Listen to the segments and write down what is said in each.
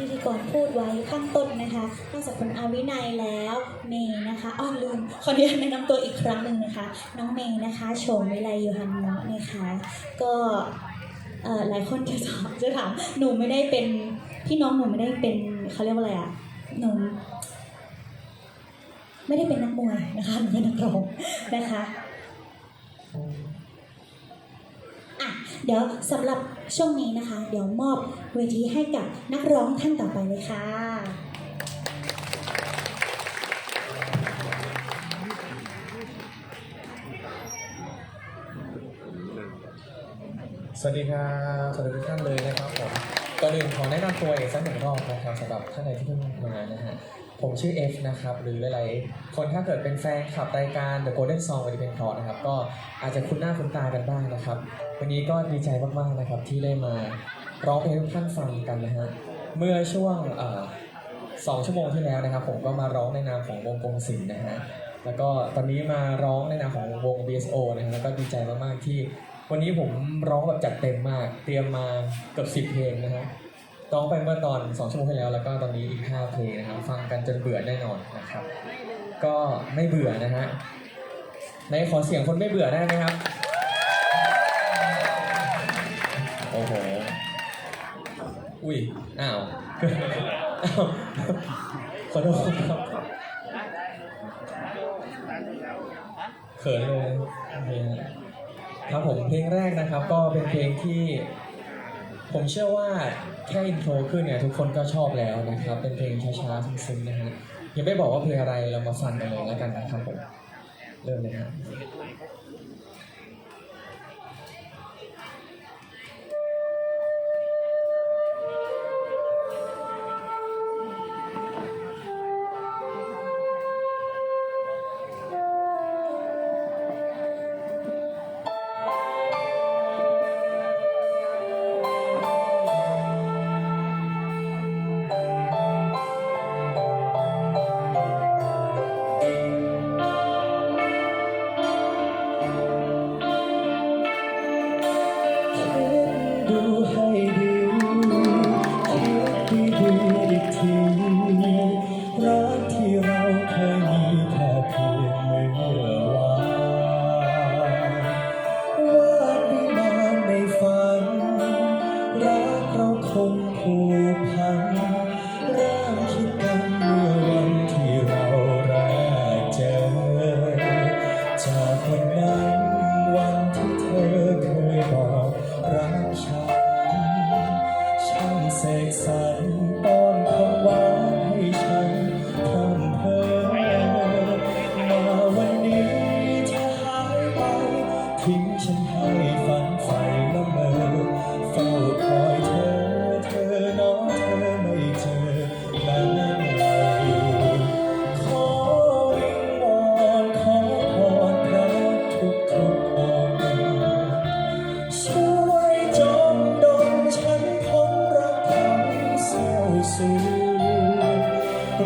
พิธีกรพูดไว้ข้างต้นนะคะนอกจากคุณอาวินัยแล้วเมย์นะคะอ้อลืมขออนุญาตแนะนำตัวอีกครั้งหนึ่งนะคะ น้องเมย์นะคะโฉมวิไลยูฮันเนาะนะคะ ก็หลายคนจะถามจะถามหนูไม่ได้เป็นพี่น้องหนูไม่ได้เป็นเขาเรียกว่าอะไรอะหนูไม่ได้เป็นนักมวยนะคะหนูเป็นนักร้องนะคะ ดี๋ยวสำหรับช่วงนี้นะคะ เดี๋ยวมอบเวทีให้กับนักร้องท่านต่อไปเลยค่ะ สวัสดีครับสวัสดีทุกท่านเลยนะครับผมก่อนอื่นขอแนะนำตัวเองสักหนึ่งรอบนะครับสำหรับท่านใดที่เพิ่งมานะฮะ ผมชื่อ F นะครับ หรือหลายๆคนถ้าเกิดเป็นแฟนคลับรายการ The Golden Song วันนี้เป็นพอนะครับ ก็อาจจะคุ้นหน้าคุ้นตากันบ้างนะครับ วันนี้ก็ดีใจมากๆนะครับที่ได้มาร้องเพลงทุกท่านฟังกันนะฮะเมื่อช่วงสองชั่วโมงที่แล้วนะครับ ผมก็มาร้องในนามของวงกงศิลป์นะฮะแล้วก็ตอนนี้มาร้องในนามของวง BSO นะฮะแล้วก็ดีใจมากๆที่ วันนี้ผมร้องแบบจัดเต็มมาก เตรียมมาเกือบสิบเพลงนะฮะ ร้องไปเมื่อตอน 2 ชั่วโมงที่แล้ว แล้วก็ตอนนี้อีก 5 เพลงนะครับ ฟังกันจนเบื่อแน่นอนนะครับ ก็ไม่เบื่อนะฮะในขอเสียงคนไม่เบื่อได้ไหมครับ โอ้โห อุ้ย อ้าวอ้าวขอโทษครับเขินเลยโอเคฮะครับผมเพลงแรกนะครับ ก็เป็นเพลงที่ ผมเชื่อว่าแค่อินโทรขึ้นเนี่ยทุกคนก็ชอบแล้วนะครับ เป็นเพลงช้าๆซึ้งๆนะฮะยังไม่บอกว่าเพลงอะไรเรามาฟังกันเลยแล้วกันนะครับผมเริ่มเลยครับ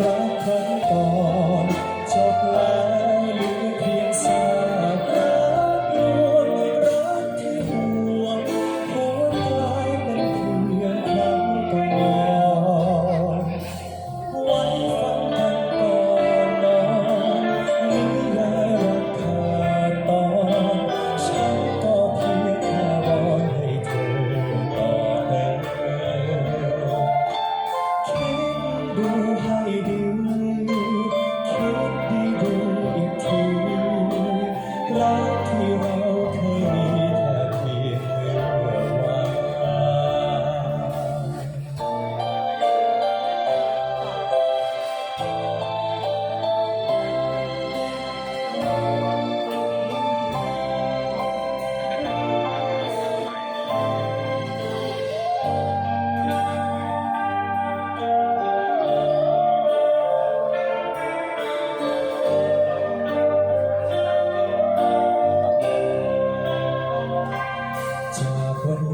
รัก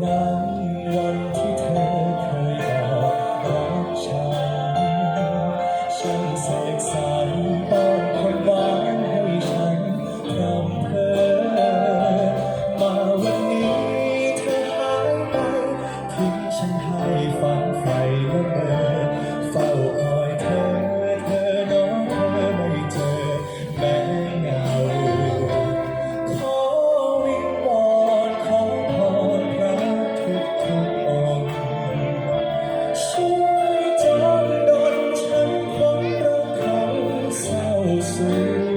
now. I'll say.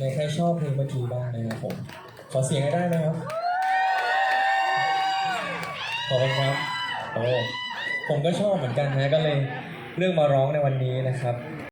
ในใครชอบเพลงเมื่อกี้บ้างนะครับผม ขอเสียงให้ได้นะครับ ขอบคุณครับ โอ้ ผมก็ชอบเหมือนกันนะ ก็เลยเลือกมาร้องในวันนี้นะครับ